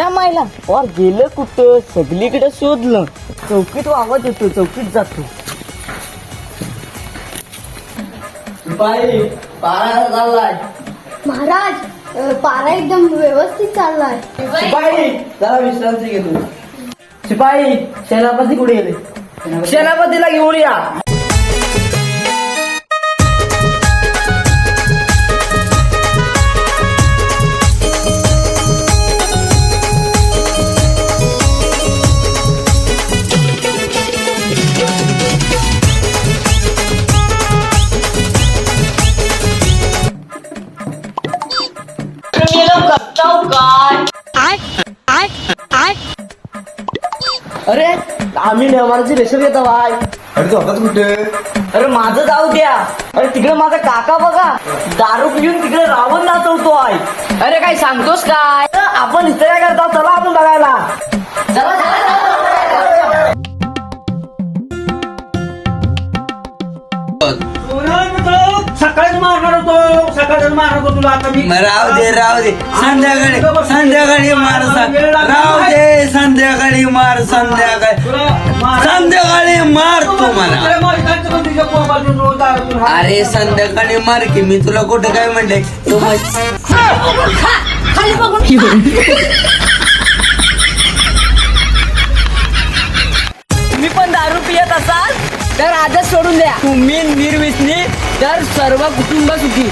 आयला और गेलं कुठं? सगळीकडे शोधलं. चौकीत आवाज येतो चौकीत जातो. बाई पारा चाललाय. महाराज अ, पारा एकदम व्यवस्थित चाललाय. शिपाई जरा विश्रांती घेतो. शिपाई सेनापती कुठे गेले? सेनापतीला घेऊन या. अरे आम्ही नेमाराची रेशन घेतो बाय. अरे तू आता कुठे? अरे माझं जाऊ द्या. अरे तिकडे माझा काका बघा. दारू पिऊन तिकडे रावण नाचवतो आहे अरे काय सांगतोस काय? आपण इथे काय करतो चला आपण बघायला. चला, चला, चला. सकाळीच मारणार होतो सकाळीच मारणार होतो तुला आता मी. मग राहू दे राहू दे. संध्याकाळी संध्याकाळी मार सा- राहू दे. संध्याकाळी मार संध्याकाळी संध्याकाळी मार तू मला अरे संध्याकाळी मार की मी तुला कुठं काय म्हणते तू मग- तुम्ही पण दारू पियत असाल तर आजच सोडून द्या. तुम्ही निर्विसनी तर सर्व कुटुंब सुखी.